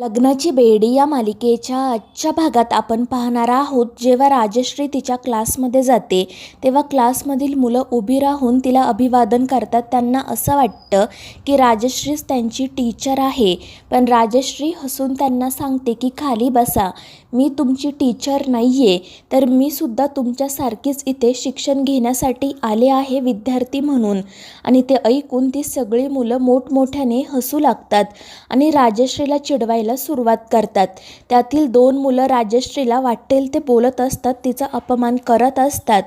लग्नाची बेडी या मालिकेच्या आजच्या भागात आपण पाहणार आहोत. जेव्हा राजश्री तिच्या क्लासमध्ये जाते तेव्हा क्लासमधील मुलं उभी राहून तिला अभिवादन करतात. त्यांना असं वाटतं की राजश्रीच त्यांची टीचर आहे. पण राजश्री हसून त्यांना सांगते की खाली बसा. मी तुमची टीचर नाही आहे तर मी सुद्धा तुमच्यासारखीच इथे शिक्षण घेण्यासाठी आले आहे विद्यार्थी म्हणून. आणि ते ऐकून ती सगळी मुलं मोठमोठ्याने हसू लागतात आणि राजश्रीला चिडवायला सुरुवात करतात. त्यातील दोन मुलं राजश्रीला वाटेल ते बोलत असतात तिचा अपमान करत असतात.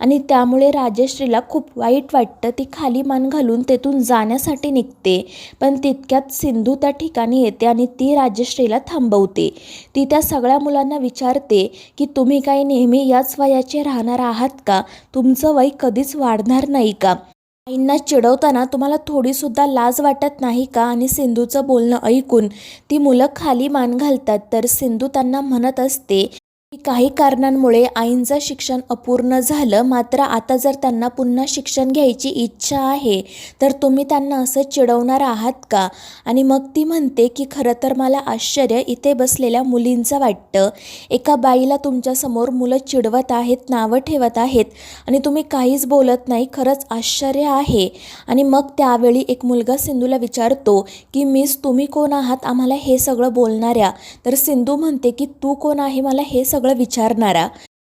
आणि त्यामुळे राजश्रीला खूप वाईट वाटतं ती खाली मान घालून तेथून जाण्यासाठी निघते. पण तितक्यात सिंधू त्या ठिकाणी येते आणि ती राजश्रीला थांबवते. ती त्या सगळ्या मुलांना विचारते की तुम्ही काही नेहमी याच वयाचे राहणार आहात का? तुमचं वय कधीच वाढणार नाही का? आईंना चिडवताना तुम्हाला थोडीसुद्धा लाज वाटत नाही का? आणि सिंधूचं बोलणं ऐकून ती मुलं खाली मान घालतात. तर सिंधू त्यांना म्हणत असते काही कारणांमुळे आईंचं शिक्षण अपूर्ण झालं मात्र आता जर त्यांना पुन्हा शिक्षण घ्यायची इच्छा आहे तर तुम्ही त्यांना असं चिडवणार आहात का? आणि मग ती म्हणते की खरं तर मला आश्चर्य इथे बसलेल्या मुलींचं वाटतं. एका बाईला तुमच्यासमोर मुलं चिडवत आहेत नावं ठेवत आहेत आणि तुम्ही काहीच बोलत नाही खरंच आश्चर्य आहे. आणि मग त्यावेळी एक मुलगा सिंधूला विचारतो की मिस तुम्ही कोण आहात? आम्हाला हे सगळं बोलणाऱ्या. तर सिंधू म्हणते की तू कोण आहे? मला हे सगळं सगळं विचारणारा.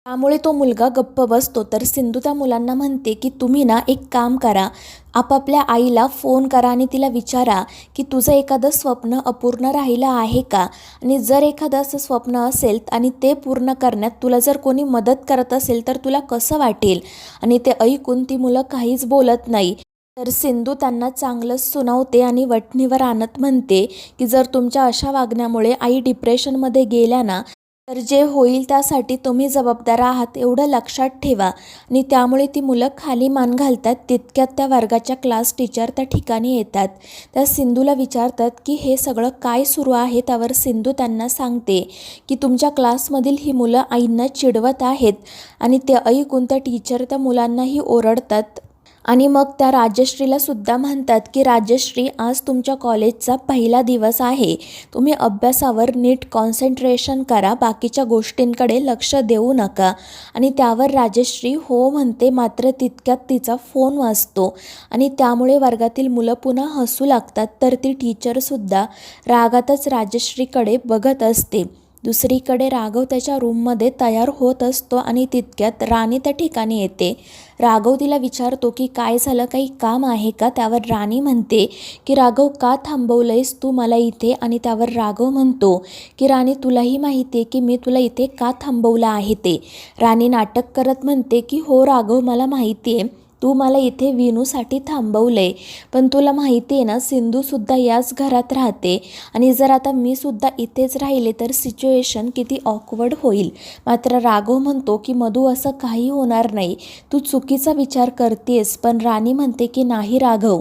त्यामुळे तो मुलगा गप्प बसतो. तर सिंधू त्या मुलांना म्हणते की तुम्ही ना एक काम करा. आपापल्या आईला फोन करा आणि तिला विचारा की तुझं एखादं स्वप्न अपूर्ण राहिलं आहे का? आणि जर एखादं असं स्वप्न असेल आणि ते पूर्ण करण्यात तुला जर कोणी मदत करत असेल तर तुला कसं वाटेल? आणि ते ऐकून ती मुलं काहीच बोलत नाही. तर सिंधू त्यांना चांगलंच सुनावते आणि वटणीवर आणत म्हणते की जर तुमच्या अशा वागण्यामुळे आई डिप्रेशनमध्ये गेल्या ना तर जे होईल त्यासाठी तुम्ही जबाबदार आहात एवढं लक्षात ठेवा. आणि त्यामुळे ती मुलं खाली मान घालतात तितक्यात त्या वर्गाच्या क्लास टीचर त्या ठिकाणी येतात. त्या सिंधूला विचारतात की हे सगळं काय सुरू आहे? त्यावर सिंधू त्यांना सांगते की तुमच्या क्लासमधील ही मुलं आईंना चिडवत आहेत. आणि ते ऐकून त्या टीचर त्या मुलांनाही ओरडतात. आणि मग त्या राजश्रीला सुद्धा म्हणतात की राजश्री आज तुमच्या कॉलेजचा पहिला दिवस आहे. तुम्ही अभ्यासावर नीट कॉन्सन्ट्रेशन करा. बाकीच्या गोष्टींकडे लक्ष देऊ नका. आणि त्यावर राजश्री हो म्हणते मात्र तितक्यात तिचा फोन वाजतो. आणि त्यामुळे वर्गातील मुलं पुन्हा हसू लागतात. तर ती टीचरसुद्धा रागातच राजश्रीकडे बघत असते. दुसरीकडे राघव त्याच्या रूममध्ये तयार होत असतो आणि तितक्यात राणी त्या ठिकाणी येते. राघव तिला विचारतो की काय झालं? काही काम आहे का? त्यावर राणी म्हणते की राघव का थांबवलंयस तू मला इथे? आणि त्यावर राघव म्हणतो की राणी तुलाही माहिती आहे की मी तुला इथे का थांबवलं आहे ते? राणी नाटक करत म्हणते की हो राघव मला माहिती आहे. तू मला इथे विनूसाठी थांबवलंय. पण तुला माहिती आहे ना सिंधूसुद्धा याच घरात राहते. आणि जर आता मी सुद्धा इथेच राहिले तर सिच्युएशन किती ऑकवर्ड होईल. मात्र राघव म्हणतो की मधू असं काही होणार नाही. तू चुकीचा विचार करतेस पण राणी म्हणते की नाही राघव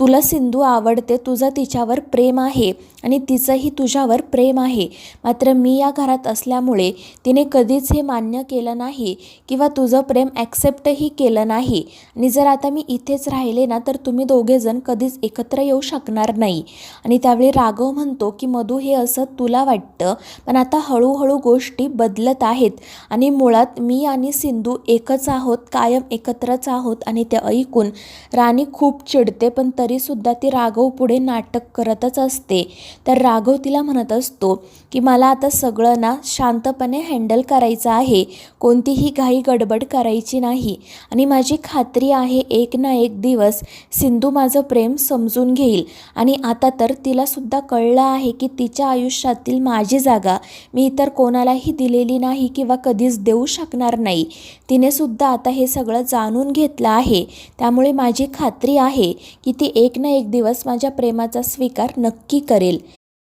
तुला सिंधू आवडते तुझं तिच्यावर प्रेम आहे. आणि तिचंही तुझ्यावर प्रेम आहे. मात्र मी या घरात असल्यामुळे तिने कधीच हे मान्य केलं नाही. किंवा तुझं प्रेम ॲक्सेप्टही केलं नाही. आणि जर आता मी इथेच राहिले ना तर तुम्ही दोघेजण कधीच एकत्र येऊ शकणार नाही. आणि त्यावेळी राघव म्हणतो की मधू हे असं तुला वाटतं पण आता हळूहळू गोष्टी बदलत आहेत आणि मुळात मी आणि सिंधू एकच आहोत कायम एकत्रच आहोत आणि ते ऐकून राणी खूप चिडते पण तरीसुद्धा ती राघव पुढे नाटक करतच असते. तर राघव तिला म्हणत असतो की मला आता सगळं ना शांतपणे हँडल करायचं आहे. कोणतीही घाई गडबड करायची नाही. आणि माझी खात्री आहे एक ना एक दिवस सिंधू माझं प्रेम समजून घेईल. आणि आता तर तिलासुद्धा कळलं आहे की तिच्या आयुष्यातील माझी जागा मी इतर कोणालाही दिलेली नाही किंवा कधीच देऊ शकणार नाही. तिने सुद्धा आता हे सगळं जाणून घेतलं आहे. त्यामुळे माझी खात्री आहे की ती एक ना एक दिवस माझ्या प्रेमाचा स्वीकार नक्की करेल.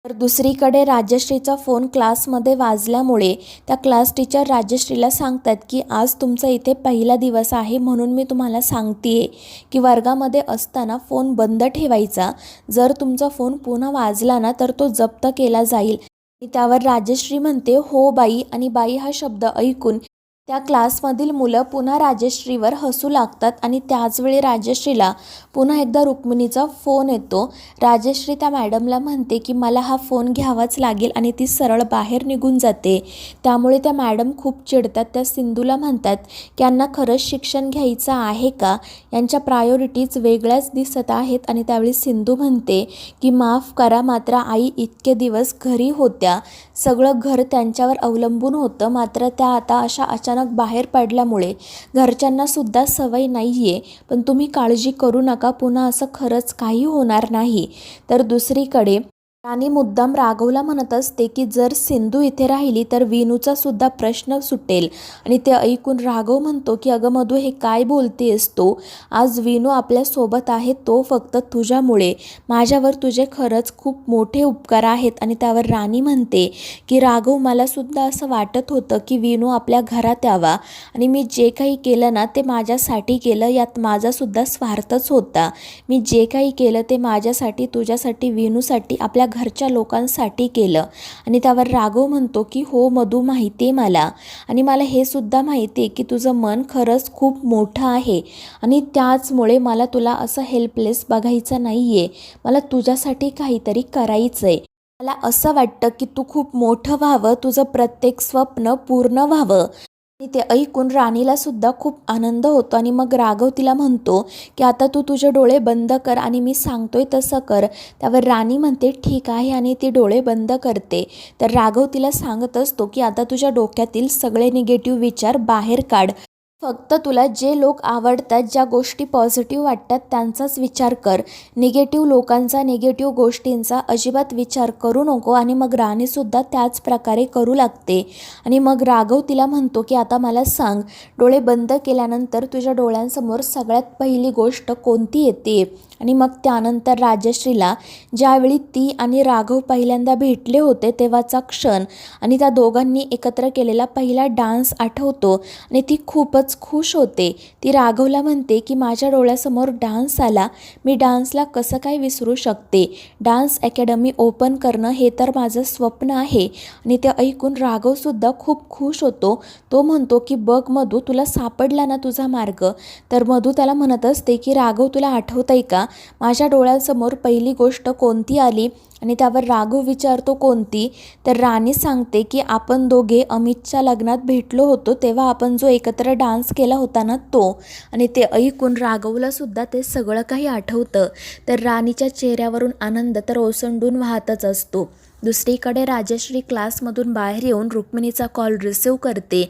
तर दुसरीकडे राजश्रीचा फोन क्लासमध्ये वाजल्यामुळे त्या क्लास टीचर राजश्रीला सांगतात की आज तुमचा इथे पहिला दिवस आहे म्हणून मी तुम्हाला सांगते आहे की वर्गामध्ये असताना फोन बंद ठेवायचा. जर तुमचा फोन पुन्हा वाजला ना तर तो जप्त केला जाईल. त्यावर राजश्री म्हणते हो बाई. आणि बाई हा शब्द ऐकून त्या क्लासमधील मुलं पुन्हा राजश्रीवर हसू लागतात आणि त्याचवेळी राजश्रीला पुन्हा एकदा रुक्मिणीचा फोन येतो. राजश्री त्या मॅडमला म्हणते की मला हा फोन घ्यावाच लागेल आणि ती सरळ बाहेर निघून जाते. त्यामुळे त्या मॅडम खूप चिडतात. त्या सिंधूला म्हणतात की यांना खरंच शिक्षण घ्यायचं आहे का? यांच्या प्रायोरिटीज वेगळ्याच दिसत आहेत. आणि त्यावेळी सिंधू म्हणते की माफ करा मात्र आई इतके दिवस घरी होत्या. सगळं घर त्यांच्यावर अवलंबून होतं. मात्र त्या आता अशा अचानक बाहेर पडल्यामुळे घरच्यांना सुद्धा सवय नाही आहे पण तुम्ही काळजी करू नका पुन्हा असं खरंच काही होणार नाही. तर दुसरीकडे राणी मुद्दाम राघवला म्हणत असते की जर सिंधू इथे राहिली तर विनूचा सुद्धा प्रश्न सुटेल. आणि ते ऐकून राघव म्हणतो की अगं मधू हे काय बोलतेस तू? आज विनू आपल्यासोबत आहे तो फक्त तुझ्यामुळे. माझ्यावर तुझे खरंच खूप मोठे उपकार आहेत. आणि त्यावर राणी म्हणते की राघव मला सुद्धा असं वाटत होतं की विनू आपल्या घरात यावा. आणि मी जे काही केलं ना ते माझ्यासाठी केलं यात माझासुद्धा स्वार्थच होता. मी जे काही केलं ते माझ्यासाठी तुझ्यासाठी विनूसाठी आपल्या घरच्या लोकांसाठी केलं. आणि त्यावर राघव म्हणतो की हो मधू माहिती आहे मला. आणि मला हे सुद्धा माहिती आहे की तुझं मन खरंच खूप मोठं आहे. आणि त्याचमुळे मला तुला असं हेल्पलेस बघायचं नाही आहे मला तुझ्यासाठी काहीतरी करायचं आहे मला असं वाटतं की तू खूप मोठं व्हावं. तुझं प्रत्येक स्वप्न पूर्ण व्हावं. आणि ते ऐकून राणीला सुद्धा खूप आनंद होतो आणि मग राघव तिला म्हणतो की आता तू तुझे डोळे बंद कर आणि मी सांगतोय तसं कर. त्यावर राणी म्हणते ठीक आहे आणि ती डोळे बंद करते. तर राघव तिला सांगत असतो की आता तुझ्या डोक्यातील सगळे निगेटिव्ह विचार बाहेर काढ. फक्त तुला जे लोक आवडतात ज्या गोष्टी पॉझिटिव्ह वाटतात त्यांचाच विचार कर. निगेटिव्ह लोकांचा निगेटिव्ह गोष्टींचा अजिबात विचार करू नको आणि मग राणीसुद्धा त्याच प्रकारे करू लागते. आणि मग राघव तिला म्हणतो की आता मला सांग डोळे बंद केल्यानंतर तुझ्या डोळ्यांसमोर सगळ्यात पहिली गोष्ट कोणती येते? आणि मग त्यानंतर राजश्रीला ज्यावेळी ती आणि राघव पहिल्यांदा भेटले होते तेव्हाचा क्षण आणि त्या दोघांनी एकत्र केलेला पहिला डान्स आठवतो आणि ती खूपच खुश होते. ती राघवला म्हणते की माझ्या डोळ्यासमोर डान्स आला. मी डान्सला कसं काय विसरू शकते? डान्स अकॅडमी ओपन करणं हे तर माझं स्वप्न आहे. आणि ते ऐकून राघवसुद्धा खूप खुश होतो. तो म्हणतो की बघ मधू तुला सापडला ना तुझा मार्ग? तर मधू त्याला म्हणत असते की राघव तुला आठवत आहे का? माझ्या डोळ्यांसमोर पहिली गोष्ट कोणती आली? आणि त्यावर राघव विचारतो कोणती? तर राणी सांगते की आपण दोघे अमितच्या लग्नात भेटलो होतो तेव्हा आपण जो एकत्र डान्स केला होता ना तो. आणि ते ऐकून राघवला सुद्धा ते सगळं काही आठवतं. तर राणीच्या चेहऱ्यावरून आनंद तर ओसंडून वाहतच असतो. दुसरीकडे राजश्री क्लासमधून बाहेर येऊन रुक्मिणीचा कॉल रिसीव करते.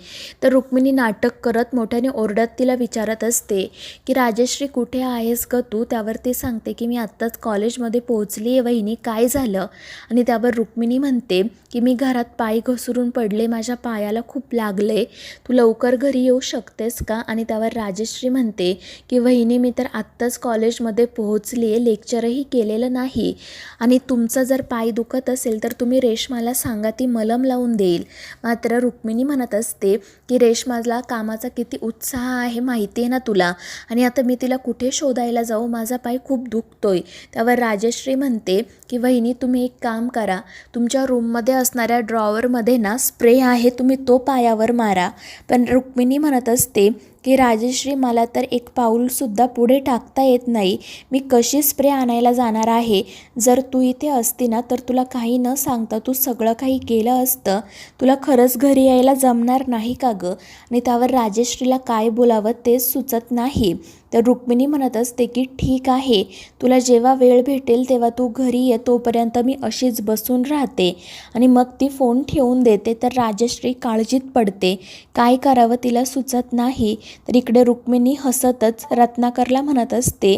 तर रुक्मिणी नाटक करत मोठ्याने ओरडत तिला विचारत असते की राजश्री कुठे आहेस ग तू? त्यावर ती सांगते की मी आत्ताच कॉलेजमध्ये पोहोचली आहे वहिनी काय झालं? आणि त्यावर रुक्मिणी म्हणते की मी घरात पाय घसरून पडले माझ्या पायाला खूप लागले. तू लवकर घरी येऊ शकतेस का? आणि त्यावर राजश्री म्हणते की वहिनी मी तर आत्ताच कॉलेजमध्ये पोहोचली आहे लेक्चरही केलेलं नाही. आणि तुमचा जर पाय दुखत असेल तर तुम्ही रेशमाला सांगा ती मलम लावून देईल. मात्र रुक्मिणी म्हणत असते की रेशमाला कामाचा किती उत्साह आहे माहिती आहे ना तुला? आणि आता मी तिला कुठे शोधायला जाऊ? माझा पाय खूप दुखतोय. त्यावर राजश्री म्हणते की वहिनी तुम्ही एक काम करा. तुमच्या रूममध्ये असणाऱ्या ड्रॉवरमध्ये ना स्प्रे आहे तुम्ही तो पायावर मारा. पण रुक्मिणी म्हणत असते की राजश्री मला तर एक पाऊलसुद्धा पुढे टाकता येत नाही. मी कशी स्प्रे आणायला जाणार आहे? जर तू इथे असती ना तर तुला काही न सांगता तू सगळं काही केलं असतं. तुला खरंच घरी यायला जमणार नाही का गं? आणि त्यावर राजश्रीला काय बोलावं तेच सुचत नाही. तर रुक्मिणी म्हणत असते की ठीक आहे तुला जेव्हा वेळ भेटेल तेव्हा तू घरी ये तोपर्यंत मी अशीच बसून राहते. आणि मग ती फोन ठेवून देते तर राजश्री काळजीत पडते. काय करावं तिला सुचत नाही. तर इकडे रुक्मिणी हसतच रत्नाकरला म्हणत असते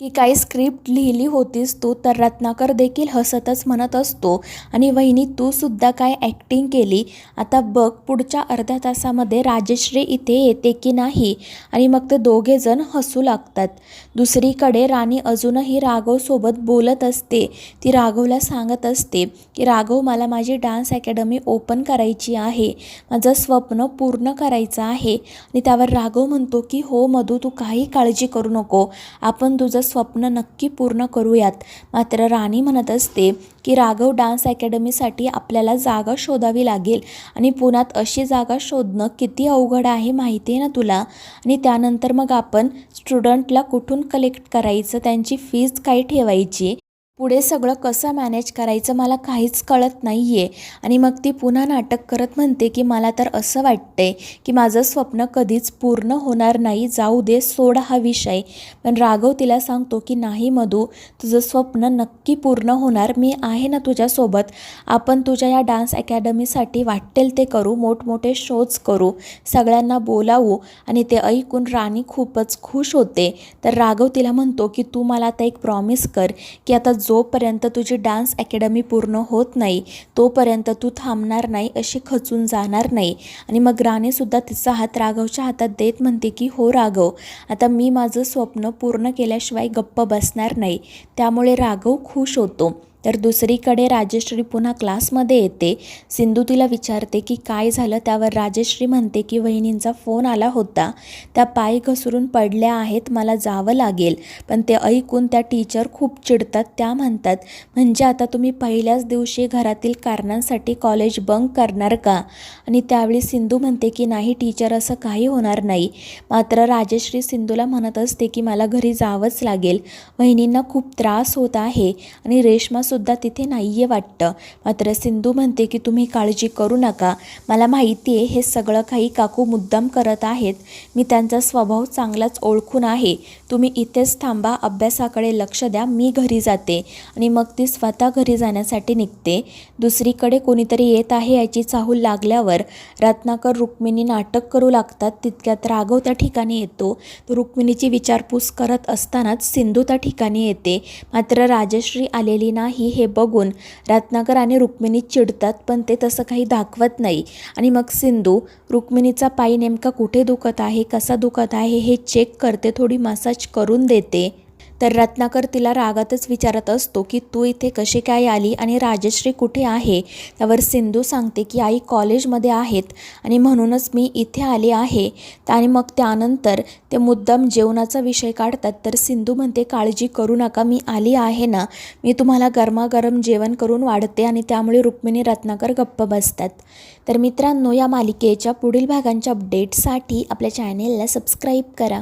की काही स्क्रिप्ट लिहिली होतीस तू तर रत्नाकर देखील हसतच म्हणत असतो. आणि वहिनी तू सुद्धा काय ॲक्टिंग केली? आता बघ पुढच्या अर्ध्या तासामध्ये राजश्री इथे येते की नाही? आणि मग ते दोघेजण हसू लागतात. दुसरीकडे राणी अजूनही राघवसोबत बोलत असते. ती राघवला सांगत असते की राघव मला माझी डान्स अकॅडमी ओपन करायची आहे. माझं स्वप्न पूर्ण करायचं आहे. आणि त्यावर राघव म्हणतो की हो मधू तू काही काळजी करू नको. आपण तुझं स्वप्न नक्की पूर्ण करूयात. मात्र राणी म्हणत असते की राघव डान्स अकॅडमीसाठी आपल्याला जागा शोधावी लागेल आणि पुण्यात अशी जागा शोधणं किती अवघड आहे माहिती आहे ना तुला? आणि त्यानंतर मग आपण स्टुडंटला कुठून कलेक्ट करायचं? त्यांची फीज काय ठेवायची? पुढे सगळं कसं मॅनेज करायचं मला काहीच कळत नाही आहे आणि मग ती पुन्हा नाटक करत म्हणते की मला तर असं वाटतंय की माझं स्वप्न कधीच पूर्ण होणार नाही जाऊ दे सोड हा विषय. पण राघव तिला सांगतो की नाही मधू तुझं स्वप्न नक्की पूर्ण होणार. मी आहे ना तुझ्यासोबत. आपण तुझ्या या डान्स अकॅडमीसाठी वाटेल ते करू मोठमोठे शोज करू सगळ्यांना बोलावू आणि ते ऐकून राणी खूपच खुश होते. तर राघव तिला म्हणतो की तू मला आता एक प्रॉमिस कर की आता जोपर्यंत तुझी डान्स अकॅडमी पूर्ण होत नाही तोपर्यंत तू थांबणार नाही अशी खचून जाणार नाही. आणि मग राणीसुद्धा तिचा हात राघवच्या हातात देत म्हणते की हो राघव आता मी माझं स्वप्न पूर्ण केल्याशिवाय गप्प बसणार नाही. त्यामुळे राघव खुश होतो. तर दुसरीकडे राजश्री पुन्हा क्लासमध्ये येते. सिंधू तिला विचारते की काय झालं? त्यावर राजश्री म्हणते की वहिनींचा फोन आला होता. त्या पाय घसरून पडल्या आहेत मला जावं लागेल. पण ते ऐकून त्या टीचर खूप चिडतात. त्या म्हणतात म्हणजे आता तुम्ही पहिल्याच दिवशी घरातील कारणांसाठी कॉलेज बंक करणार का? आणि त्यावेळी सिंधू म्हणते की नाही टीचर असं काही होणार नाही. मात्र राजश्री सिंधूला म्हणत असते की मला घरी जावंच लागेल. वहिनींना खूप त्रास होत आहे आणि रेश्मा सुद्धा तिथे नाही आहे वाटतं. मात्र सिंधू म्हणते की तुम्ही काळजी करू नका. मला माहिती आहे हे सगळं काही काकू मुद्दाम करत आहेत. मी त्यांचा स्वभाव चांगलाच ओळखून आहे. तुम्ही इथेच थांबा अभ्यासाकडे लक्ष द्या मी घरी जाते. आणि मग ती स्वतः घरी जाण्यासाठी निघते. दुसरीकडे कोणीतरी येत आहे याची चाहूल लागल्यावर रत्नाकर रुक्मिणी नाटक करू लागतात. तितक्यात राघव त्या ठिकाणी येतो. रुक्मिणीची विचारपूस करत असतानाच सिंधू त्या ठिकाणी येते. मात्र राजश्री आलेली नाही. नाही हे बघून रत्नाकर आणि रुक्मिणी चिडतात पण ते तसं काही दाखवत नाही. आणि मग सिंधू रुक्मिणीचा पाय नेमका कुठे दुखत आहे कसा दुखत आहे हे चेक करते थोडी मसाज करून देते. तर रत्नाकर तिला रागातच विचारत असतो की तू इथे कशी काय आली आणि राजश्री कुठे आहे? त्यावर सिंधू सांगते की आई कॉलेजमध्ये आहेत आणि म्हणूनच मी इथे आले आहे. आणि मग त्यानंतर ते मुद्दाम जेवणाचा विषय काढतात. तर सिंधू म्हणते काळजी करू नका मी आली आहे ना. मी तुम्हाला गरमागरम जेवण करून वाढते आणि त्यामुळे रुक्मिणी रत्नाकर गप्प बसतात. तर मित्रांनो या मालिकेच्या पुढील भागांच्या अपडेटसाठी आपल्या चॅनेलला सबस्क्राईब करा.